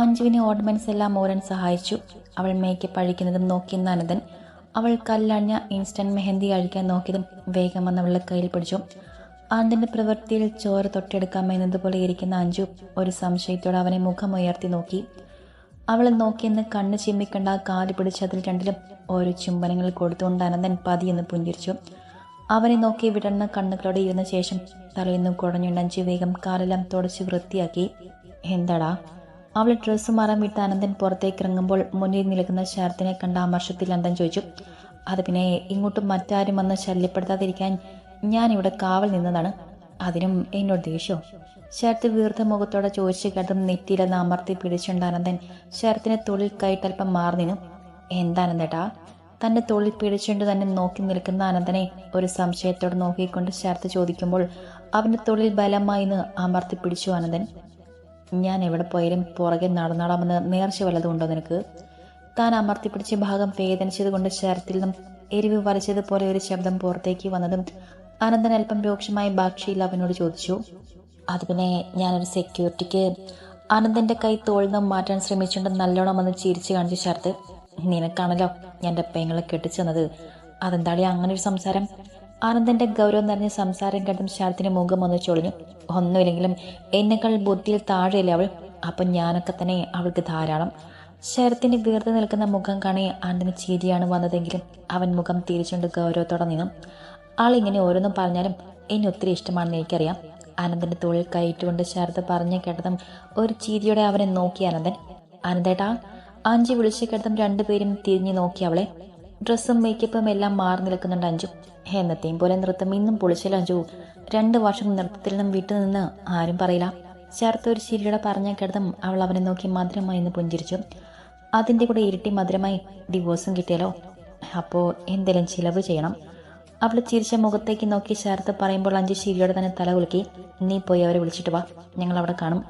അഞ്ജുവിനെ ornaments എല്ലാം മോരൻ സഹായിച്ചു. അവൾ മേക്കപ്പ് അഴിക്കുന്നതും നോക്കി നനതൻ അവൾ കല്ലഞ്ഞ ഇൻസ്റ്റന്റ് മെഹന്തി അഴിക്കാൻ നോക്കിയതും വേഗം വന്ന് അവളുടെ കയ്യിൽ പിടിച്ചു. ആനന്ദിന്റെ പ്രവൃത്തിയിൽ ചോര തൊട്ടെടുക്കാമെന്നതുപോലെ ഇരിക്കുന്ന അഞ്ജു ഒരു സംശയത്തോടെ അവനെ മുഖമുയർത്തി നോക്കി. അവളെ നോക്കിയെന്ന് കണ്ണ് ചിമ്മിക്കണ്ട കാൽ പിടിച്ച് അതിൽ രണ്ടിലും ഓരോ ചുംബനങ്ങൾ കൊടുത്തുകൊണ്ട് അനന്തൻ പതിയെന്ന് പുഞ്ചിരിച്ചു. അവനെ നോക്കി വിടർന്ന കണ്ണുകളോടെ ഇരുന്ന ശേഷം തലയിന്ന് കുടഞ്ഞുകൊണ്ട് അഞ്ചു വേഗം കാലെല്ലാം തുടച്ച് വൃത്തിയാക്കി. എന്താടാ? അവൾ ഡ്രസ്സ് മാറാൻ വിട്ട് അനന്തൻ പുറത്തേക്ക് ഇറങ്ങുമ്പോൾ മുന്നിൽ നിൽക്കുന്ന ശരത്തിനെ കണ്ട അമർഷത്തിൽ അനന്തൻ ചോദിച്ചു അത് പിന്നെ ഇങ്ങോട്ട് മറ്റാരും വന്ന് ശല്യപ്പെടുത്താതിരിക്കാൻ ഞാൻ ഇവിടെ കാവൽ നിന്നതാണ്. അതിനും എന്നോട് ദേഷ്യോ? ശരത്ത് വീർത്ത മുഖത്തോടെ ചോദിച്ചു കേട്ടും നെറ്റിയിലെന്ന് അമർത്തി പിടിച്ചുകൊണ്ട് അനന്തൻ ശരത്തിനെ തൊഴിൽ കൈട്ടൽപ്പം മാറി നിന്നു. എന്താനന്ദേട്ടാ തന്റെ തൊഴിൽ പിടിച്ചുകൊണ്ട് തന്നെ നോക്കി നിൽക്കുന്ന അനന്തനെ ഒരു സംശയത്തോടെ നോക്കിക്കൊണ്ട് ശരത്ത് ചോദിക്കുമ്പോൾ അവന്റെ തൊഴിൽ ബലമായി അമർത്തി പിടിച്ചു അനന്തൻ. ഞാൻ എവിടെ പോയാലും പുറകെ നടന്നാടാമെന്ന് നേർച്ച വല്ലതും ഉണ്ടോ നിനക്ക്? താൻ അമർത്തിപ്പിടിച്ച ഭാഗം വേദനിച്ചതുകൊണ്ട് ശരത്തിൽ നിന്നും എരിവ് വലിച്ചതുപോലെ ഒരു ശബ്ദം പുറത്തേക്ക് വന്നതും അനന്തൻ അല്പം രൂക്ഷമായി ബാക്ഷിയിൽ അവനോട് ചോദിച്ചു അത് പിന്നെ ഞാനൊരു സെക്യൂരിറ്റിക്ക് അനന്തന്റെ കൈ തോളിന്നും മാറ്റാൻ ശ്രമിച്ചുകൊണ്ട് നല്ലോണം വന്ന് ചിരിച്ചു കാണിച്ചു ശരത്ത് നിനക്കാണല്ലോ എന്റെ പെങ്ങളെ കെട്ടിച്ചെന്നത്. അതെന്താടി അങ്ങനെ ഒരു സംസാരം? ആനന്ദന്റെ ഗൗരവം നിറഞ്ഞ സംസാരം കണ്ടും ശരത്തിന് മുഖം ഒന്ന് ചൊളിഞ്ഞു. ഒന്നുമില്ലെങ്കിലും എന്നെക്കാൾ ബുദ്ധിയിൽ താഴെയല്ലേ അവൾ? അപ്പം ഞാനൊക്കെ തന്നെ അവൾക്ക് ധാരാളം. ശരത്തിന്റെ വീർത്ത് നിൽക്കുന്ന മുഖം കാണി ആനന്ദിന് ചിരിയാണ് വന്നതെങ്കിലും അവൻ മുഖം തിരിച്ചുകൊണ്ട് ഗൗരവത്തോടെ നിന്നു. ആളിങ്ങനെ ഓരോന്നും പറഞ്ഞാലും എന്നെ ഒത്തിരി ഇഷ്ടമാണെന്ന് എനിക്കറിയാം. ആനന്ദന്റെ തോളിൽ കയറ്റുകൊണ്ട് ശരത് പറഞ്ഞു കേട്ടതും ഒരു ചിരിയോടെ അവനെ നോക്കി ആനന്ദൻ. ആനന്ദേട്ടാ അഞ്ചു വിളിച്ചു കേട്ടതും രണ്ടുപേരും തിരിഞ്ഞു നോക്കി അവളെ. ഡ്രസ്സും മേക്കപ്പും എല്ലാം മാറി നിൽക്കുന്നുണ്ട് അഞ്ചു. എന്നത്തെയും പോലെ നൃത്തം ഇന്നും പൊളിച്ചല്ലോ രണ്ട് വർഷം നൃത്തത്തിൽ നിന്നും വിട്ടുനിന്ന് ആരും പറയില്ല. ശരത്ത് ഒരു ചിരിയോടെ പറഞ്ഞു കേട്ടതും അവൾ അവനെ നോക്കി മധുരമായി എന്ന് പുഞ്ചിരിച്ചു. അതിന്റെ കൂടെ ഇരട്ടി മധുരമായി ഡിവോഴ്സും കിട്ടിയാലോ അപ്പോൾ എന്തെങ്കിലും ചിലവ് ചെയ്യണം. അവൾ ചിരിച്ച മുഖത്തേക്ക് നോക്കി ചേർത്ത് പറയുമ്പോൾ അഞ്ചു ശിരിയോടെ തന്നെ തല കുലുക്കി. നീ പോയി അവരെ വിളിച്ചിട്ട് വാ. ഞങ്ങൾ അവിടെ കാണും.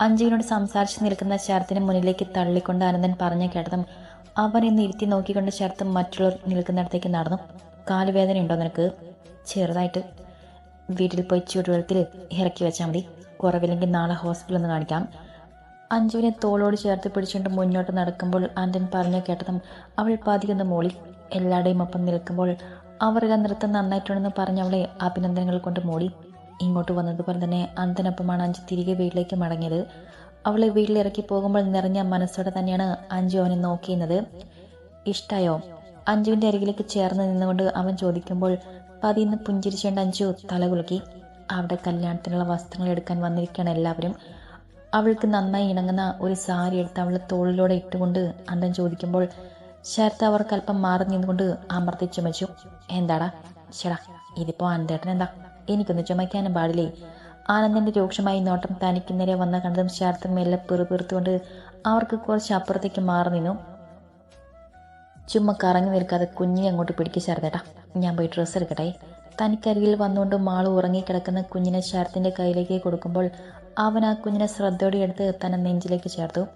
അഞ്ജുവിനോട് സംസാരിച്ച് നിൽക്കുന്ന ചേർത്തിന് മുന്നിലേക്ക് തള്ളിക്കൊണ്ട് ആനന്ദൻ പറഞ്ഞ കേട്ടതും അവൻ ഇന്ന് ഇരുത്തി നോക്കിക്കൊണ്ട് ചേർത്ത് മറ്റുള്ളവർ നിൽക്കുന്നിടത്തേക്ക് നടന്നു. കാലുവേദന ഉണ്ടോ നിനക്ക്? ചെറുതായിട്ട് വീട്ടിൽ പോയി ചൂടുവെള്ളത്തിൽ ഇറക്കി വെച്ചാൽ മതി. കുറവില്ലെങ്കിൽ നാളെ ഹോസ്പിറ്റലിൽ ഒന്ന് കാണിക്കാം. അഞ്ജുവിനെ തോളോട് ചേർത്ത് പിടിച്ചുകൊണ്ട് മുന്നോട്ട് നടക്കുമ്പോൾ ആന്റൻ പറഞ്ഞു കേട്ടതും അവൾ പതിയൊന്ന് മോളി. എല്ലാവരുടെയും ഒപ്പം നിൽക്കുമ്പോൾ അവരുടെ നൃത്തം നന്നായിട്ടുണ്ടെന്ന് പറഞ്ഞ് അവളെ അഭിനന്ദനങ്ങൾ കൊണ്ട് മോളി. ഇങ്ങോട്ട് വന്നതുപോലെ തന്നെ അന്തനൊപ്പമാണ് അഞ്ചു തിരികെ വീട്ടിലേക്ക് മടങ്ങിയത്. അവളെ വീട്ടിലിറക്കി പോകുമ്പോൾ നിറഞ്ഞ മനസ്സോടെ തന്നെയാണ് അഞ്ജു അവനെ നോക്കിയിരുന്നത്. ഇഷ്ടായോ? അഞ്ജുവിന്റെ അരികിലേക്ക് ചേർന്ന് നിന്നുകൊണ്ട് അവൻ ചോദിക്കുമ്പോൾ പതിന്ന് പുഞ്ചിരിച്ചുകൊണ്ട് അഞ്ജു തലകുലുക്കി അവിടെ കല്യാണത്തിനുള്ള വസ്ത്രങ്ങൾ എടുക്കാൻ വന്നിരിക്കുകയാണ് എല്ലാവരും. അവൾക്ക് നന്നായി ഇണങ്ങുന്ന ഒരു സാരി എടുത്ത് അവൾ തോളിലൂടെ ഇട്ടുകൊണ്ട് അന്തൻ ചോദിക്കുമ്പോൾ ശരത്ത് അവർക്ക് അല്പം മാറി നിന്നുകൊണ്ട് അമർത്തി ചുമച്ചു. എന്താടാ? ചേടാ ഇതിപ്പോ അന്തേട്ടൻ എന്താ? എനിക്കൊന്ന് ചുമയ്ക്കാനും പാടില്ലേ? ആനന്ദന്റെ രൂക്ഷമായി നോട്ടം തനിക്ക് നേരെ വന്ന കണ്ടതും ശരത്ത് മെല്ലെ പെറുപെറുത്തുകൊണ്ട് അവർക്ക് കുറച്ച് അപ്പുറത്തേക്ക് മാറി നിന്നു. ചുമ്മാ കറങ്ങി നിൽക്കാതെ കുഞ്ഞിനെ അങ്ങോട്ട് പിടിക്ക് ശരതേട്ടാ. ഞാൻ പോയി ഡ്രസ്സ് എടുക്കട്ടെ. തനിക്കരികിൽ വന്നുകൊണ്ട് മാൾ ഉറങ്ങിക്കിടക്കുന്ന കുഞ്ഞിനെ ശരത്തിന്റെ കയ്യിലേക്ക് കൊടുക്കുമ്പോൾ അവൻ ആ കുഞ്ഞിനെ ശ്രദ്ധയോടെ എടുത്ത് തന്നെ നെഞ്ചിലേക്ക് ചേർത്തു.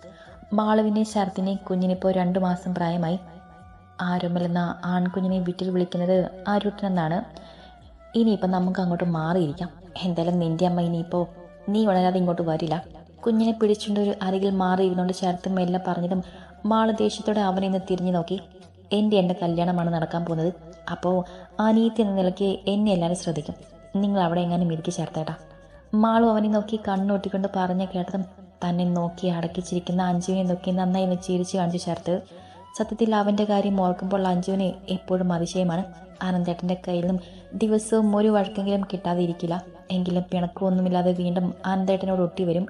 മാളുവിനെ ശരത്തിനെ കുഞ്ഞിനിപ്പോൾ രണ്ടു മാസം പ്രായമായി. ആരുമല്ലെന്ന ആൺകുഞ്ഞിനെ വീട്ടിൽ വിളിക്കുന്നത് ആരുട്ടനെന്നാണ് ഇനിയിപ്പോൾ നമുക്ക് അങ്ങോട്ട് മാറിയിരിക്കാം. എന്തായാലും നിന്റെ അമ്മ ഇനിയിപ്പോൾ നീ വളരാതെ ഇങ്ങോട്ട് വരില്ല. കുഞ്ഞിനെ പിടിച്ചുകൊണ്ട് ഒരു അരികിൽ മാറി ഇരുന്നുകൊണ്ട് ശരത്ത് മെല്ലെ പറഞ്ഞതും മാൾ ദേഷ്യത്തോടെ അവനെ ഇന്ന് തിരിഞ്ഞു നോക്കി. എന്റെ എന്റെ കല്യാണമാണ് നടക്കാൻ പോകുന്നത്. അപ്പോൾ അനീത്തി എന്ന നിലയ്ക്ക് എന്നെ എല്ലാവരും ശ്രദ്ധിക്കും. നിങ്ങൾ അവിടെ എങ്ങാനും ഇരിക്കി ചേർത്തേട്ടാ. മാളു അവനെ നോക്കി കണ്ണൊട്ടിക്കൊണ്ട് പറഞ്ഞ കേട്ടതും തന്നെ നോക്കി അടക്കിച്ചിരിക്കുന്ന അഞ്ജുവിനെ നോക്കി നന്നായി ഒന്ന് ചിരിച്ചു കാണിച്ചു ചേർത്ത്. സത്യത്തിൽ അവന്റെ കാര്യം ഓർക്കുമ്പോൾ അഞ്ജുവിന് എപ്പോഴും അതിശയമാണ്. ആനന്ദേട്ടന്റെ കയ്യിൽ നിന്നും ദിവസവും ഒരു വഴക്കെങ്കിലും കിട്ടാതെ ഇരിക്കില്ല. എങ്കിലും പിണക്കമൊന്നുമില്ലാതെ വീണ്ടും ആനന്ദേട്ടനോട് ഒട്ടി വരും.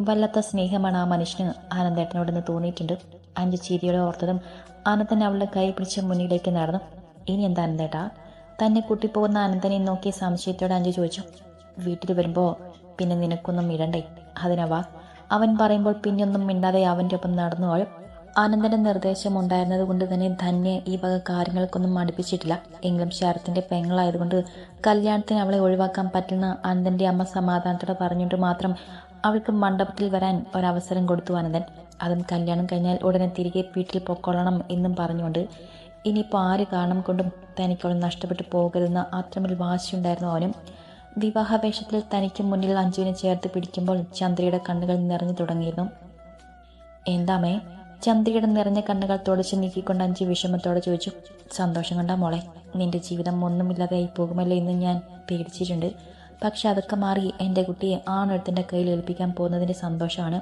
വല്ലാത്ത സ്നേഹമാണ് ആ മനുഷ്യന് ആനന്ദേട്ടനോടെന്ന് തോന്നിയിട്ടുണ്ട്. അഞ്ചു ചിരിയോടെ ഓർത്തതും ആനന്ദൻ അവളുടെ കൈ പിടിച്ച് മുന്നിലേക്ക് നടന്നു. ഇനി എന്താ അനന്തേട്ടാ? തന്നെ കൂട്ടിപ്പോകുന്ന അനന്തനെ നോക്കി സംശയത്തോടെ അഞ്ചു ചോദിച്ചു. വീട്ടിൽ വരുമ്പോൾ പിന്നെ നിനക്കൊന്നും ഇടണ്ടേ അതിനവാ അവൻ പറയുമ്പോൾ പിന്നെയൊന്നും മിണ്ടാതെ അവന്റെ ഒപ്പം നടന്നു ആനന്ദന്റെ നിർദ്ദേശം ഉണ്ടായിരുന്നത് കൊണ്ട് തന്നെ ധന്യ ഈ വക കാര്യങ്ങൾക്കൊന്നും മടുപ്പിച്ചിട്ടില്ല. എങ്കിലും ശരത്തിന്റെ പെങ്ങളായതുകൊണ്ട് കല്യാണത്തിന് അവളെ ഒഴിവാക്കാൻ പറ്റുന്ന ആനന്ദന്റെ അമ്മ സമാധാനത്തോടെ പറഞ്ഞുകൊണ്ട് മാത്രം അവൾക്ക് മണ്ഡപത്തിൽ വരാൻ ഒരവസരം കൊടുത്തു ആനന്ദൻ അതും കല്യാണം കഴിഞ്ഞാൽ ഉടനെ തിരികെ വീട്ടിൽ പൊക്കോളണം എന്നും പറഞ്ഞുകൊണ്ട് ഇനിയിപ്പോൾ ആര് കാരണം കൊണ്ടും തനിക്കവൾ നഷ്ടപ്പെട്ടു പോകരുതെന്ന് അത്രമേൽ വാശിയുണ്ടായിരുന്നു അവനും വിവാഹവേഷത്തിൽ തനിക്ക് മുന്നിൽ അഞ്ജുവിനെ ചേർത്ത് പിടിക്കുമ്പോൾ ചന്ദ്രയുടെ കണ്ണുകൾ നിറഞ്ഞു തുടങ്ങിയിരുന്നു. എന്താമേ? ചന്ദ്രയുടെ നിറഞ്ഞ കണ്ണുകൾ തുടച്ച് നീക്കിക്കൊണ്ട് അഞ്ചു വിഷമത്തോടെ ചോദിച്ചു സന്തോഷം കണ്ടാ മോളെ നിന്റെ ജീവിതം ഒന്നുമില്ലാതെയായി പോകുമല്ലോ എന്ന് ഞാൻ പേടിച്ചിട്ടുണ്ട്. പക്ഷെ അതൊക്കെ മാറി എന്റെ കുട്ടിയെ ആണെടുത്തിന്റെ കയ്യിൽ ഏൽപ്പിക്കാൻ പോകുന്നതിന്റെ സന്തോഷമാണ്.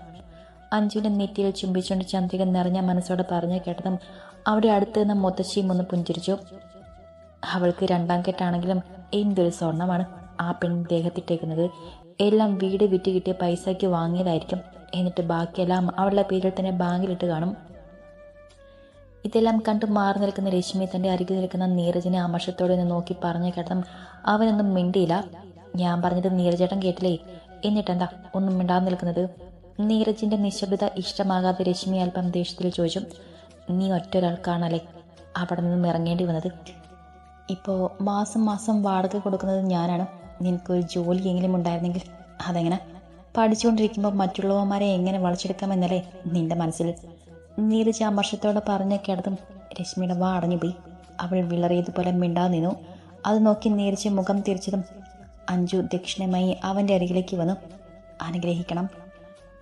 അഞ്ജുവിന്റെ നെറ്റിയിൽ ചുംബിച്ചുകൊണ്ട് ചന്ദ്രിക നിറഞ്ഞ മനസ്സോടെ പറഞ്ഞു കേട്ടതും അവിടെ അടുത്ത് നിന്ന് മുത്തശ്ശിയും ഒന്ന് പുഞ്ചിരിച്ചു. അവൾക്ക് രണ്ടാം കെട്ടാണെങ്കിലും എന്തൊരു സ്വർണമാണ് ആ പെൺ ദേഹത്തിട്ടേക്കുന്നത്. എല്ലാം വീട് വിറ്റ് കിട്ടിയ പൈസയ്ക്ക് വാങ്ങിയതായിരിക്കും. എന്നിട്ട് ബാക്കിയെല്ലാം അവളുടെ പേരിൽ തന്നെ ബാങ്കിലിട്ട് കാണും. ഇതെല്ലാം കണ്ടു മാറി നിൽക്കുന്ന രശ്മി തന്റെ അരികിൽ നിൽക്കുന്ന നീരജിനെ അമർഷത്തോടെ ഒന്ന് നോക്കി പറഞ്ഞു കേട്ടതും അവനൊന്നും മിണ്ടിയില്ല. ഞാൻ പറഞ്ഞത് നീരജേട്ടൻ കേട്ടില്ലേ? എന്നിട്ടെന്താ? ഒന്നും മിണ്ടാതെ നിൽക്കുന്നത്? നീരജിന്റെ നിശബ്ദത ഇഷ്ടമാകാതെ രശ്മി അല്പം ദേഷ്യത്തിൽ ചോദിച്ചു നീ ഒറ്റ ഒരാൾക്കാണല്ലേ അവിടെ നിന്നും ഇറങ്ങേണ്ടി വന്നത്? ഇപ്പോൾ മാസം മാസം വാടക കൊടുക്കുന്നത് ഞാനാണ്. നിനക്കൊരു ജോലിയെങ്കിലും ഉണ്ടായിരുന്നെങ്കിൽ അതെങ്ങനെ? പഠിച്ചുകൊണ്ടിരിക്കുമ്പോൾ മറ്റുള്ളവന്മാരെ എങ്ങനെ വളച്ചെടുക്കാമെന്നല്ലേ നിന്റെ മനസ്സിൽ? നീരജ് അമർഷത്തോടെ പറഞ്ഞ കിടതും രശ്മിയുടെ വാ അടഞ്ഞുപോയി അവൾ വിളറിയതുപോലെ മിണ്ടാതെ നിന്നു. അത് നോക്കി നീരജ് മുഖം തിരിച്ചതും അഞ്ജു ദക്ഷിണമായി അവന്റെ അരികിലേക്ക് വന്നു. അനുഗ്രഹിക്കണം.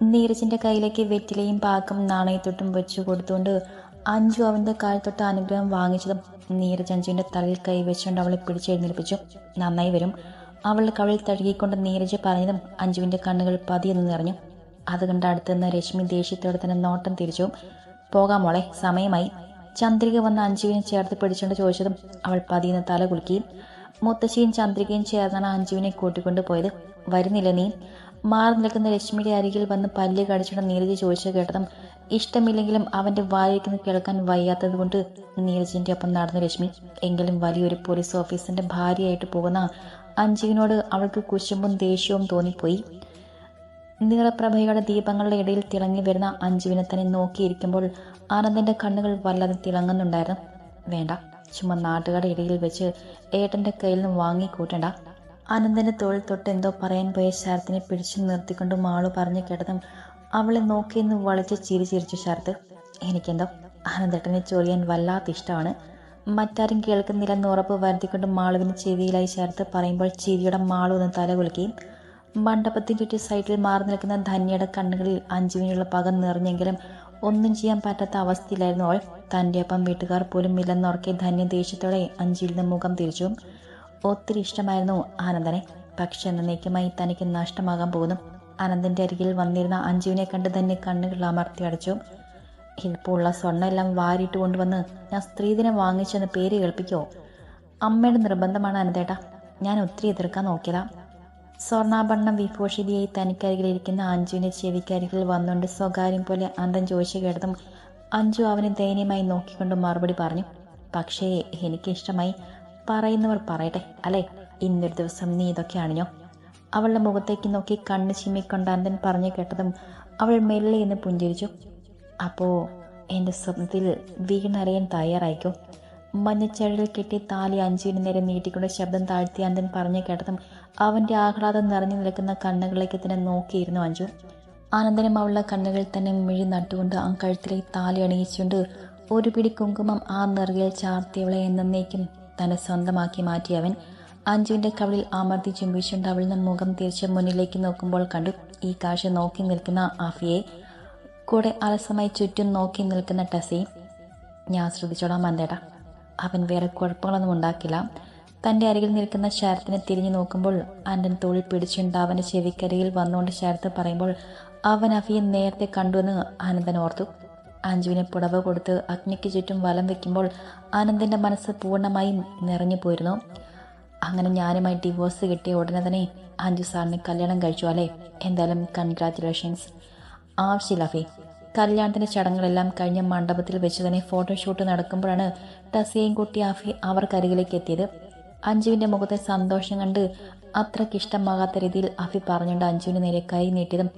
നീരജിന്റെ കയ്യിലേക്ക് വെറ്റിലയും പാക്കും നാണയത്തൊട്ടും വെച്ചു കൊടുത്തുകൊണ്ട് അഞ്ജു അവന്റെ കാൽ തൊട്ട് അനുഗ്രഹം വാങ്ങിച്ചതും നീരജ് അഞ്ജുവിന്റെ തലയിൽ കൈ വെച്ചുകൊണ്ട് അവളെ പിടിച്ചെഴുന്നേൽപ്പിച്ചു. നന്നായി വരും. അവളുടെ കവിളിൽ തഴുകിക്കൊണ്ട് നീരജ് പറഞ്ഞതും അഞ്ജുവിന്റെ കണ്ണുകൾ പതിയെന്ന് നിറഞ്ഞു. അത് കണ്ട് അടുത്തുനിന്ന് രശ്മി ദേഷ്യത്തോടെ തന്നെ നോട്ടം തിരിച്ചു. പോകാം മോളെ സമയമായി. ചന്ദ്രിക വന്ന് അഞ്ജുവിനെ ചേർത്ത് പിടിച്ചുകൊണ്ട് ചോദിച്ചതും അവൾ പതിയെന്ന് തല കുലുക്കി. മുത്തശ്ശിയും ചന്ദ്രികയും ചേർന്നാണ് അഞ്ജുവിനെ കൂട്ടിക്കൊണ്ട് പോയത് വരുന്നില്ല നീ? മാറി നിൽക്കുന്ന രശ്മിയുടെ അരികിൽ വന്ന് പല്ല് കടിച്ചുകൊണ്ട് നീരജ് ചോദിച്ചു കേട്ടതും ഇഷ്ടമില്ലെങ്കിലും അവന്റെ വായിക്കുന്നത് കേൾക്കാൻ വയ്യാത്തത് കൊണ്ട് നീരജിന്റെ ഒപ്പം നടന്ന രശ്മി എങ്കിലും വലിയൊരു പോലീസ് ഓഫീസറിന്റെ ഭാര്യയായിട്ട് പോകുന്ന അഞ്ജുവിനോട് അവൾക്ക് കുശുമ്പും ദേഷ്യവും തോന്നിപ്പോയി. നീളപ്രഭയുടെ ദീപങ്ങളുടെ ഇടയിൽ തിളങ്ങി വരുന്ന അഞ്ജുവിനെ തന്നെ നോക്കിയിരിക്കുമ്പോൾ ആനന്ദന്റെ കണ്ണുകൾ വല്ലാതെ തിളങ്ങുന്നുണ്ടായിരുന്നു. വേണ്ട ചുമ്മാ നാട്ടുകാരുടെ ഇടയിൽ വെച്ച് ഏട്ടന്റെ കയ്യിൽ നിന്ന് വാങ്ങിക്കൂട്ടണ്ട. ആനന്ദന്റെ തോളിൽ തൊട്ട് എന്തോ പറയാൻ പോയ ശരത്തിനെ പിടിച്ചു നിർത്തിക്കൊണ്ട് മാളു പറഞ്ഞു കേട്ടതും അവളെ നോക്കിയെന്ന് വളച്ച് ചിരി ചിരിച്ചു ശരത്ത് എനിക്കെന്തോ അനന്തേട്ടനെ ചൊറിയാൻ വല്ലാത്ത ഇഷ്ടമാണ്. മറ്റാരും കേൾക്കുന്നില്ലെന്ന് ഉറപ്പ് വരുത്തിക്കൊണ്ട് മാളുവിന് ചെവിയിലായി ശരത്ത് പറയുമ്പോൾ ചിരിയുടെ മാളു ഒന്ന് തല കുലുക്കുകയും മണ്ഡപത്തിന് ചുറ്റി സൈഡിൽ മാറി നിൽക്കുന്ന ധന്യയുടെ കണ്ണുകളിൽ അഞ്ജുവിനുള്ള പക നിറഞ്ഞെങ്കിലും ഒന്നും ചെയ്യാൻ പറ്റാത്ത അവസ്ഥയിലായിരുന്നു അവൾ. തന്റെ ഒപ്പം വീട്ടുകാർ പോലും ഇല്ലെന്നോർക്കെ ധന്യ ദേഷ്യത്തോടെ അഞ്ജുവിൽ നിന്ന് മുഖം തിരിച്ചു. ഒത്തിരി ഇഷ്ടമായിരുന്നു ആനന്ദനെ. പക്ഷെ എന്നേക്കുമായി തനിക്ക് നഷ്ടമാകാൻ പോകുന്നു. ആനന്ദന്റെ അരികിൽ വന്നിരുന്ന അഞ്ജുവിനെ കണ്ട് തന്നെ കണ്ണുകൾ അമർത്തി അടച്ചു. ഇപ്പോൾ ഉള്ള സ്വർണം എല്ലാം വാരിയിട്ട് കൊണ്ടുവന്ന് ഞാൻ സ്ത്രീദിനം വാങ്ങിച്ചെന്ന് പേര് കേൾപ്പിക്കോ? അമ്മയുടെ നിർബന്ധമാണ് അനന്തേട്ട. ഞാൻ ഒത്തിരി എതിർക്കാൻ നോക്കിയതാ. സ്വർണാഭരണം വിഭൂഷിതയായി തനിക്കരികിലിരിക്കുന്ന അഞ്ജുവിന്റെ ചെവിക്കരികിൽ വന്നുകൊണ്ട് സ്വകാര്യം പോലെ അന്തം ചോദിച്ചു കേട്ടതും അഞ്ജു അവനെ ദയനീയമായി നോക്കിക്കൊണ്ട് മറുപടി പറഞ്ഞു. പക്ഷേ എനിക്ക് ഇഷ്ടമായി പറയുന്നവർ പറയട്ടെ അല്ലേ? ഇന്നൊരു ദിവസം നീ ഇതൊക്കെ അണിഞ്ഞോ? അവളുടെ മുഖത്തേക്ക് നോക്കി കണ്ണ് ചിമ്മിക്കൊണ്ട് അന്തൻ പറഞ്ഞു കേട്ടതും അവൾ മെല്ലെ എന്ന് പുഞ്ചിരിച്ചു. അപ്പോ എന്റെ സ്വപ്നത്തിൽ വീണറിയാൻ തയ്യാറായിക്കോ? മഞ്ഞച്ചഴലിൽ കെട്ടി താലി അഞ്ചിന് നേരെ നീട്ടിക്കൊണ്ട് ശബ്ദം താഴ്ത്തി അന്തൻ പറഞ്ഞു കേട്ടതും അവന്റെ ആഹ്ലാദം നിറഞ്ഞു നിൽക്കുന്ന കണ്ണുകളിലേക്ക് തന്നെ നോക്കിയിരുന്നു അഞ്ചു ആനന്ദനും അവളുടെ കണ്ണുകളിൽ തന്നെ മിഴി നട്ടുകൊണ്ട് ആ കഴുത്തിലേക്ക് താലി അണിയിച്ചുകൊണ്ട് ഒരു പിടി കുങ്കുമം ആ നിറകിൽ ചാർത്തിയവളെ എന്നേക്കും തന്നെ സ്വന്തമാക്കി മാറ്റി അവൻ അഞ്ജുവിന്റെ കവളിൽ അമർത്തി ചുംബിച്ചുകൊണ്ട് അവളിൽ നിന്ന് മുഖം തിരിച്ച് മുന്നിലേക്ക് നോക്കുമ്പോൾ കണ്ടു ഈ കാഴ്ച നോക്കി നിൽക്കുന്ന ആഫിയെ. കൂടെ അലസമായി ചുറ്റും നോക്കി നിൽക്കുന്ന ടസി ഞാൻ ശ്രദ്ധിച്ചോളാം മന്ദേട്ട അവൻ വേറെ കുഴപ്പങ്ങളൊന്നും ഉണ്ടാക്കില്ല. തന്റെ അരികിൽ നിൽക്കുന്ന ശരത്തിനെ തിരിഞ്ഞു നോക്കുമ്പോൾ അന്റെ തോളിൽ പിടിച്ചുകൊണ്ട് അവന്റെ ചെവിക്കരികിൽ വന്നുകൊണ്ട് ശരത്ത് പറയുമ്പോൾ അവൻ അഫിയെ നേരത്തെ കണ്ടുവെന്ന് ആനന്ദൻ ഓർത്തു. അഞ്ജുവിനെ പുടവ കൊടുത്ത് അഗ്നിക്ക് ചുറ്റും വലം വെക്കുമ്പോൾ ആനന്ദിന്റെ മനസ്സ് പൂർണമായും നിറഞ്ഞു പോയിരുന്നു. അങ്ങനെ ഞാനുമായി ഡിവോഴ്സ് കിട്ടിയ ഉടനെ തന്നെ അഞ്ജു സാറിന് കല്യാണം കഴിച്ചു അല്ലേ? എന്തായാലും കൺഗ്രാറ്റുലേഷൻസ് ആവശ്യമില്ല ഫി. കല്യാണത്തിന്റെ ചടങ്ങുകളെല്ലാം കഴിഞ്ഞ മണ്ഡപത്തിൽ വെച്ച് തന്നെ ഫോട്ടോഷൂട്ട് നടക്കുമ്പോഴാണ് ടസിയെയും കുട്ടി ആഫി അവർക്കരികിലേക്ക് എത്തിയത്. അഞ്ജുവിന്റെ മുഖത്തെ സന്തോഷം കണ്ട് അത്രയ്ക്ക് ഇഷ്ടമാകാത്ത രീതിയിൽ അഫി പറഞ്ഞുകൊണ്ട് അഞ്ജുവിന് നേരെ കൈ നീട്ടിയതും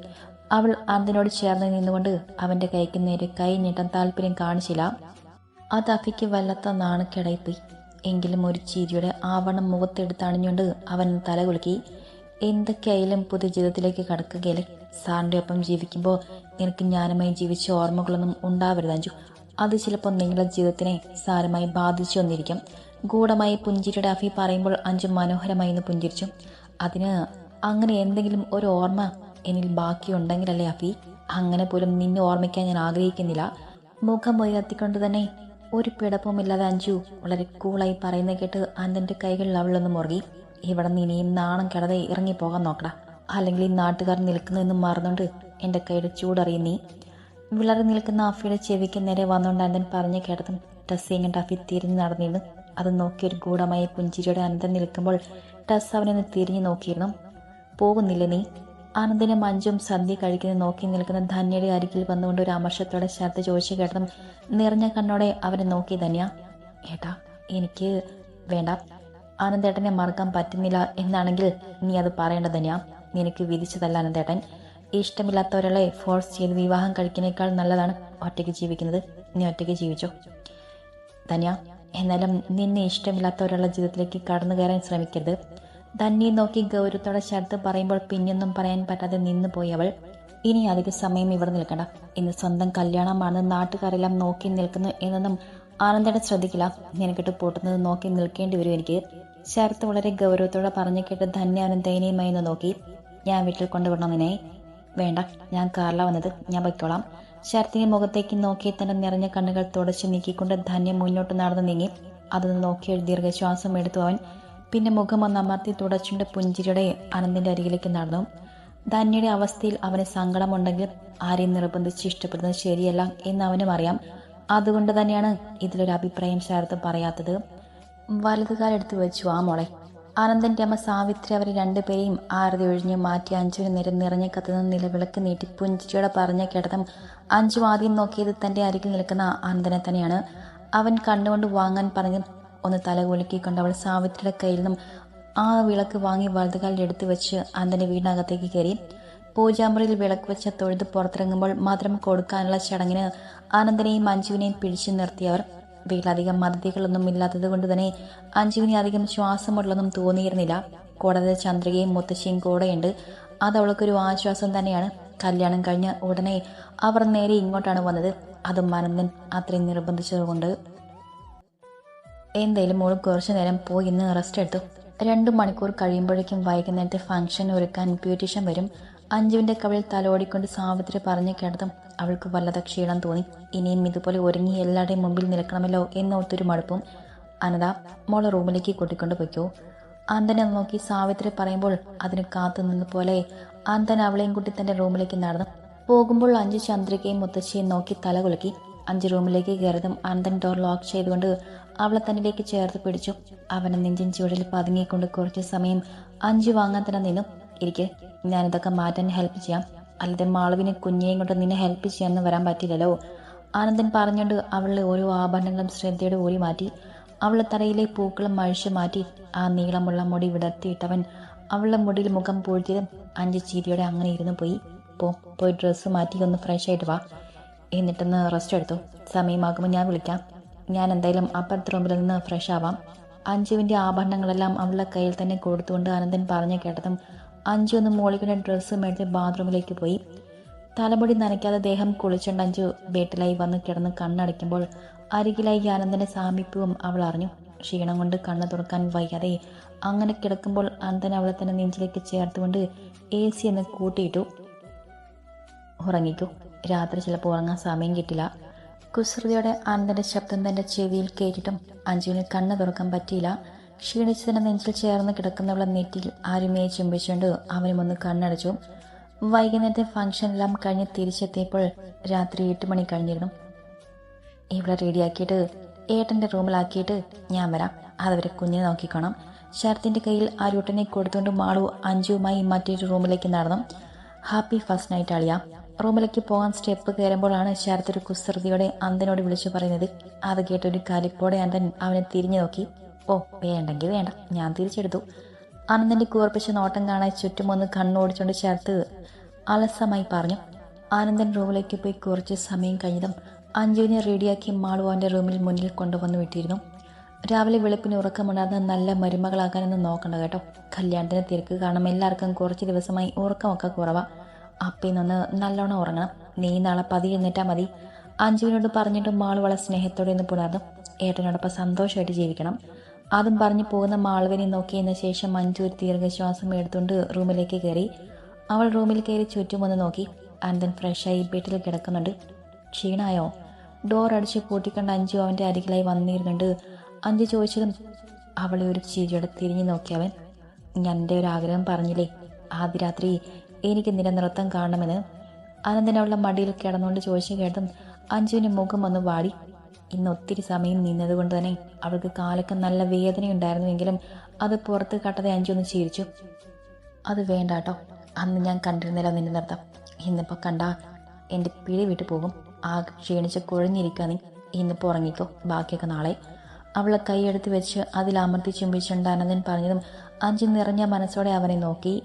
അവൾ അതിനോട് ചേർന്ന് നിന്നുകൊണ്ട് അവന്റെ കൈക്ക് നേരെ കൈ നീട്ടാൻ താല്പര്യം കാണിച്ചില്ല. അത് അഫിക്ക് വല്ലാത്ത നാണക്കേടായിപ്പോയി. എങ്കിലും ഒരു ചിരിയുടെ ആവണം മുഖത്തെടുത്തണിഞ്ഞുകൊണ്ട് അവൻ തലകുലുക്കി എന്തൊക്കെയായാലും പുതിയ ജീവിതത്തിലേക്ക് കടക്കുകയില്ല? സാറിന്റെ ഒപ്പം ജീവിക്കുമ്പോൾ നിനക്ക് ജ്ഞാനമായി ജീവിച്ച ഓർമ്മകളൊന്നും ഉണ്ടാവരുത് അഞ്ചു അത് ചിലപ്പോൾ നിങ്ങളുടെ ജീവിതത്തിനെ സാരമായി ബാധിച്ചു വന്നിരിക്കും. ഗൂഢമായി പുഞ്ചിരിയുടെ അഫി പറയുമ്പോൾ അഞ്ചു മനോഹരമായി പുഞ്ചിരിച്ചു. അതിന് അങ്ങനെ എന്തെങ്കിലും ഒരു ഓർമ്മ എന്നിൽ ബാക്കിയുണ്ടെങ്കിലല്ലേ അഫി? അങ്ങനെ പോലും നിന്നെ ഓർമ്മിക്കാൻ ഞാൻ ആഗ്രഹിക്കുന്നില്ല. മുഖം ഉയർത്തിക്കൊണ്ട് തന്നെ ഒരു പിടപ്പുമില്ലാതെ അഞ്ചു വളരെ കൂളായി പറയുന്ന കേട്ട് അനന്തന്റെ കൈകളിൽ അവളൊന്ന് മുറുകി. ഇവിടെ നിന്ന് ഇനിയും നാണം കിടതെ ഇറങ്ങിപ്പോകാൻ നോക്കടാ. അല്ലെങ്കിൽ ഈ നാട്ടുകാർ നിൽക്കുന്നതെന്ന് മറന്നുകൊണ്ട് എന്റെ കൈയുടെ ചൂടറിയും നീ. വിളറി നിൽക്കുന്ന അഫിയുടെ ചെവിക്ക് നേരെ വന്നുകൊണ്ട് അനന്തൻ പറഞ്ഞു കേട്ടതും ടസ്സിയും അഫി തിരിഞ്ഞു നടന്നിരുന്നു. അത് നോക്കി ഒരു ഗൂഢമായ പുഞ്ചിരിയുടെ അനന്തൻ നിൽക്കുമ്പോൾ ടസ് അവനൊന്ന് തിരിഞ്ഞു നോക്കിയിരുന്നു. പോകുന്നില്ല നീ? ആനന്ദിനെ മഞ്ജും സന്ധ്യ കഴിക്കുന്നത് നോക്കി നിൽക്കുന്ന ധന്യയുടെ അരികിൽ വന്നുകൊണ്ട് ഒരു അമർഷത്തോടെ ശരത്ത് ചോദിച്ചു കേട്ടതും നിറഞ്ഞ കണ്ണോടെ അവനെ നോക്കി ധന്യ ഏട്ടാ എനിക്ക് വേണ്ട. ആനന്ദേട്ടനെ മറക്കാൻ പറ്റുന്നില്ല എന്നാണെങ്കിൽ നീ അത് പറയേണ്ട ധന്യ. നിനക്ക് വിധിച്ചതല്ല ആനന്ദേട്ടൻ. ഇഷ്ടമില്ലാത്തവരെ ഫോഴ്സ് ചെയ്ത് വിവാഹം കഴിക്കുന്നേക്കാൾ നല്ലതാണ് ഒറ്റയ്ക്ക് ജീവിക്കുന്നത്. നീ ഒറ്റയ്ക്ക് ജീവിച്ചോ? ധന്യ എന്നാലും നിന്നെ ഇഷ്ടമില്ലാത്തവരുള്ള ജീവിതത്തിലേക്ക് കടന്നു കയറാൻ ശ്രമിക്കരുത്. തന്നെ നോക്കി ഗൗരവത്തോടെ ശബ്ദം പറയുമ്പോൾ പിന്നൊന്നും പറയാൻ പറ്റാതെ നിന്നു പോയി അവൾ. ഇനി അധിക സമയം ഇവിടെ നിൽക്കണ്ട. ഇന്ന് സ്വന്തം കല്യാണമാണ് നാട്ടുകാരെല്ലാം നോക്കി നിൽക്കുന്നു എന്നൊന്നും ആനന്ദയുടെ ശ്രദ്ധിക്കില്ല. നിനക്കിട്ട് പൊട്ടുന്നത് നോക്കി നിൽക്കേണ്ടി വരും എനിക്ക്. ശരത്ത് വളരെ ഗൗരവത്തോടെ പറഞ്ഞു കേട്ട് ധന്യ അവനും ദയനീയമായി ഒന്ന് നോക്കി. ഞാൻ വീട്ടിൽ കൊണ്ടുവിടണം നിന്നെ. വേണ്ട ഞാൻ കാറില വന്നത്. ഞാൻ പൊയ്ക്കോളാം. ശരത്തിന്റെ മുഖത്തേക്ക് നോക്കി തന്നെ നിറഞ്ഞ കണ്ണുകൾ തുടച്ചു നീക്കിക്കൊണ്ട് ധന്യം മുന്നോട്ട് നടന്നു നീങ്ങി. അതൊന്ന് നോക്കി ദീർഘശ്വാസം എടുത്തു അവൻ. പിന്നെ മുഖം ഒന്ന് അമർത്തി തുടച്ചുണ്ട് പുഞ്ചിരിയുടെ അനന്തിന്റെ അരികിലേക്ക് നടന്നു. ധന്യയുടെ അവസ്ഥയിൽ അവന് സങ്കടമുണ്ടെങ്കിൽ ആരെയും നിർബന്ധിച്ച് ഇഷ്ടപ്പെടുന്നത് ശരിയല്ല എന്ന് അവനും അറിയാം. അതുകൊണ്ട് തന്നെയാണ് ഇതിലൊരു അഭിപ്രായം ശരത്ത് പറയാത്തത്. വലതുകാലെടുത്ത് വെച്ചു ആ മോളെ. ആനന്ദന്റെ അമ്മ സാവിത്രി അവരെ രണ്ടുപേരെയും ആരതി ഒഴിഞ്ഞ് മാറ്റി അഞ്ചുവിന് നേരം നിറഞ്ഞ കത്തുന്ന നിലവിളക്ക് നീട്ടി പുഞ്ചിരിയോടെ പറഞ്ഞ കിടത്തം അഞ്ചു ആദ്യം നോക്കിയത് തന്റെ അരികിൽ നിൽക്കുന്ന ആനന്ദനെ തന്നെയാണ്. അവൻ കണ്ണുകൊണ്ട് വാങ്ങാൻ പറഞ്ഞ് ഒന്ന് തലകുലുക്കിക്കൊണ്ട് അവൾ സാവിത്രിയുടെ കയ്യിൽ നിന്നും ആ വിളക്ക് വാങ്ങി വലതുകാലിൽ എടുത്ത് വെച്ച് അന്തന്റെ വീടിനകത്തേക്ക് കയറി. പൂജാമുറിയിൽ വിളക്ക് വെച്ച തൊഴുത് പുറത്തിറങ്ങുമ്പോൾ മാത്രം കൊടുക്കാനുള്ള ചടങ്ങിന് ആനന്ദനെയും അഞ്ജുവിനെയും പിടിച്ചു നിർത്തിയവർ വീട്ടിലധികം അതിഥികളൊന്നും ഇല്ലാത്തത് കൊണ്ട് തന്നെ അഞ്ജുവിനെ അധികം ശ്വാസമുള്ളതൊന്നും തോന്നിയിരുന്നില്ല. കൂടാതെ ചന്ദ്രികയും മുത്തശ്ശിയും കൂടെയുണ്ട്. അത് അവൾക്കൊരു ആശ്വാസം തന്നെയാണ്. കല്യാണം കഴിഞ്ഞ ഉടനെ അവർ നേരെ ഇങ്ങോട്ടാണ് വന്നത്. അതും അനന്തൻ അത്രയും നിർബന്ധിച്ചതുകൊണ്ട്. എന്തായാലും മോൾ കുറച്ചു നേരം പോയി ഇന്ന് റെസ്റ്റ് എടുത്തു. രണ്ട് മണിക്കൂർ കഴിയുമ്പോഴേക്കും വൈകുന്നേരത്തെ ഫംഗ്ഷൻ ഒരുക്കാൻ ബ്യൂട്ടീഷ്യൻ വരും. അഞ്ജുവിന്റെ കവിളിൽ തലോടിക്കൊണ്ട് സാവിത്രി പറഞ്ഞു കേട്ടതും അവൾക്ക് വല്ലത ക്ഷീണം തോന്നി. ഇനിയും ഇതുപോലെ ഒരുങ്ങി എല്ലാവരുടെയും മുമ്പിൽ നിൽക്കണമല്ലോ എന്നോർത്തൊരു മടുപ്പും. അനത മോളെ റൂമിലേക്ക് കൂട്ടിക്കൊണ്ട് പൊയ്ക്കോ. അന്തനെ നോക്കി സാവിത്രി പറയുമ്പോൾ അതിന് കാത്തു നിന്ന പോലെ അന്തൻ അവളെയും കൂട്ടി തന്റെ റൂമിലേക്ക് നടന്നു. പോകുമ്പോൾ അഞ്ചു ചന്ദ്രികയും മുത്തശ്ശിയും നോക്കി തല കുലുക്കി. അഞ്ച് റൂമിലേക്ക് കയറിയതും അനന്തൻ ഡോർ ലോക്ക് ചെയ്തുകൊണ്ട് അവളെ തന്നിലേക്ക് ചേർത്ത് പിടിച്ചു. അവനെ നെഞ്ചിൻ ചുവടിൽ പതുങ്ങിക്കൊണ്ട് കുറച്ച് സമയം അഞ്ചു വാങ്ങാൻ തന്നെ നിന്നു. എനിക്ക് ഞാനിതൊക്കെ മാറ്റാൻ ഹെൽപ്പ് ചെയ്യാം. അല്ലാതെ മാളവിനെ കുഞ്ഞിനെയും കൊണ്ട് നിന്നെ ഹെൽപ്പ് ചെയ്യാമെന്ന് വരാൻ പറ്റില്ലല്ലോ. ആനന്ദൻ പറഞ്ഞുകൊണ്ട് അവളുടെ ഓരോ ആഭരണങ്ങളും ശ്രദ്ധയോടെ ഊരി മാറ്റി. അവളുടെ തറയിലെ പൂക്കളും അഴിച്ചു മാറ്റി. ആ നീളമുള്ള മുടി വിടർത്തിയിട്ടവൻ അവളുടെ മുടിയിൽ മുഖം പൂഴ്ത്തിയതും അഞ്ച് ചീരിയോടെ അങ്ങനെ ഇരുന്ന് പോയി. പോ പോയി ഡ്രസ്സ് മാറ്റി ഒന്ന് ഫ്രഷ് ആയിട്ട് വാ. എന്നിട്ടൊന്ന് റെസ്റ്റ് എടുത്തു. സമയമാകുമ്പോൾ ഞാൻ വിളിക്കാം. ഞാൻ എന്തായാലും അപ്പുറത്തെ റൂമിൽ നിന്ന് ഫ്രഷ് ആവാം. അഞ്ജുവിന്റെ ആഭരണങ്ങളെല്ലാം അവളുടെ കയ്യിൽ തന്നെ കൊടുത്തുകൊണ്ട് അനന്തൻ പറഞ്ഞു കേട്ടതും അഞ്ജു ഒന്ന് മോളിക്കുന്ന ഡ്രസ്സ് മേടിച്ച് ബാത്റൂമിലേക്ക് പോയി. തലമുടി നനയ്ക്കാതെ ദേഹം കുളിച്ചുകൊണ്ട് അഞ്ജു ബേട്ടിലായി വന്ന് കിടന്ന് കണ്ണടയ്ക്കുമ്പോൾ അരികിലായി അനന്തന്റെ സാമീപ്യവും അവൾ അറിഞ്ഞു. ക്ഷീണം കൊണ്ട് കണ്ണ് തുറക്കാൻ വയ്യാതെ അങ്ങനെ കിടക്കുമ്പോൾ അനന്തൻ അവളെ തന്നെ നെഞ്ചിലേക്ക് ചേർത്തുകൊണ്ട് എ സി എന്ന് കൂട്ടിയിട്ടു. ഉറങ്ങിക്കൂ. രാത്രി ചിലപ്പോൾ ഉറങ്ങാൻ സമയം കിട്ടില്ല. കുസൃതിയോടെ ആനന്ദന്റെ ശബ്ദം തന്റെ ചെവിയിൽ കേട്ടിട്ടും അഞ്ജുവിന് കണ്ണ് തുറക്കാൻ പറ്റിയില്ല. ക്ഷീണിച്ചതിന് നെഞ്ചിൽ ചേർന്ന് കിടക്കുന്നവളെ നെറ്റിയിൽ ആരുമയെ ചുംബിച്ചുകൊണ്ട് അവനും ഒന്ന് കണ്ണടച്ചു. വൈകുന്നേരത്തെ ഫംഗ്ഷൻ എല്ലാം കഴിഞ്ഞ് തിരിച്ചെത്തിയപ്പോൾ രാത്രി എട്ട് മണി കഴിഞ്ഞിരുന്നു. ഇവിടെ റെഡിയാക്കിയിട്ട് ഏട്ടന്റെ റൂമിലാക്കിയിട്ട് ഞാൻ വരാം. അതവരെ കുഞ്ഞിനെ നോക്കിക്കോണം. ശരത്തിന്റെ കയ്യിൽ ആരൂട്ടനെ കൊടുത്തുകൊണ്ട് മാളു അഞ്ജുവുമായി മറ്റൊരു റൂമിലേക്ക് നടന്നു. ഹാപ്പി ഫസ്റ്റ് നൈറ്റ് അളിയാ. റൂമിലേക്ക് പോകാൻ സ്റ്റെപ്പ് കയറുമ്പോഴാണ് ശരത് ഒരു കുസൃതിയോടെ അന്തനോട് വിളിച്ചു പറയുന്നത്. അത് കേട്ടൊരു കലിപ്പോടെ അന്തൻ അവനെ തിരിഞ്ഞു നോക്കി. ഓ വേണ്ടെങ്കിൽ വേണ്ട. ഞാൻ തിരിച്ചെടുത്തു. ആനന്ദന്റെ കൂർപ്പിച്ച നോട്ടം കാണാൻ ചുറ്റുമൊന്ന് കണ്ണോടിച്ചുകൊണ്ട് ശരത്ത് അലസമായി പറഞ്ഞു. ആനന്ദൻ റൂമിലേക്ക് പോയി കുറച്ച് സമയം കഴിഞ്ഞതും അഞ്ജുവിനെ റെഡിയാക്കി മാളുവാന്റെ റൂമിൽ മുന്നിൽ കൊണ്ടുവന്നു വിട്ടിരുന്നു. രാവിലെ വെളുപ്പിന് ഉറക്കമുണ്ടാകുന്ന നല്ല മരുമകളാകാനൊന്നും നോക്കണ്ട കേട്ടോ. കല്യാണത്തിന് തിരക്ക് കാരണം എല്ലാവർക്കും കുറച്ച് ദിവസമായി ഉറക്കമൊക്കെ കുറവാ. അപ്പയിൽ നിന്ന് നല്ലോണം ഉറങ്ങണം. നീ നാളെ പതി എന്നിട്ടാൽ മതി. അഞ്ജുവിനോട് പറഞ്ഞിട്ട് മാൾ വളരെ സ്നേഹത്തോടെ ഒന്ന് പുണർന്നു ഏട്ടനോടൊപ്പം സന്തോഷമായിട്ട് ജീവിക്കണം. അതും പറഞ്ഞു പോകുന്ന മാളവിനെ നോക്കിയതിന് ശേഷം മഞ്ജു ഒരു ദീർഘശ്വാസം എടുത്തുകൊണ്ട് റൂമിലേക്ക് കയറി. അവൾ റൂമിൽ കയറി ചുറ്റും ഒന്ന് നോക്കി. അനന്തൻ ഫ്രഷായി ബെഡിൽ കിടക്കുന്നുണ്ട്. ക്ഷീണായോ? ഡോർ അടിച്ച് പൂട്ടിക്കൊണ്ട് അഞ്ജു അവന്റെ അരികിലായി വന്നിരുന്നുണ്ട്. അഞ്ജു ചോദിച്ചതും അവളെ ഒരു ചിരിയോടെ തിരിഞ്ഞു നോക്കിയവൻ ഞാൻ എന്റെ ഒരു ആഗ്രഹം പറഞ്ഞില്ലേ? ആദ്യ രാത്രി എനിക്ക് നിന്റെ നൃത്തം കാണണമെന്ന് അനന്തനവളുടെ മടിയിൽ കിടന്നുകൊണ്ട് ചോദിച്ചു കേട്ടും അഞ്ജുവിന്റെ മുഖം ഒന്ന് വാടി. ഇന്ന് ഒത്തിരി സമയം നിന്നതുകൊണ്ട് തന്നെ അവൾക്ക് കാലൊക്കെ നല്ല വേദനയുണ്ടായിരുന്നുവെങ്കിലും അത് പുറത്ത് കട്ടതെ അഞ്ചു ഒന്ന് ചിരിച്ചു. അത് വേണ്ട കേട്ടോ അന്ന് ഞാൻ കണ്ടിരുന്നില്ല നിന്റെ നൃത്തം. ഇന്നിപ്പോൾ കണ്ട. എന്റെ പിടി വിട്ടു പോകും. ആകെ ക്ഷീണിച്ച് കുഴഞ്ഞിരിക്കുക നീ. ഇന്നിപ്പോൾ ഉറങ്ങിക്കോ. ബാക്കിയൊക്കെ നാളെ. അവളെ കൈയെടുത്ത് വെച്ച് അതിൽ അമർത്തി ചുംബിച്ചുകൊണ്ട് അനന്തൻ പറഞ്ഞതും അഞ്ചു നിറഞ്ഞ മനസ്സോടെ അവനെ നോക്കി.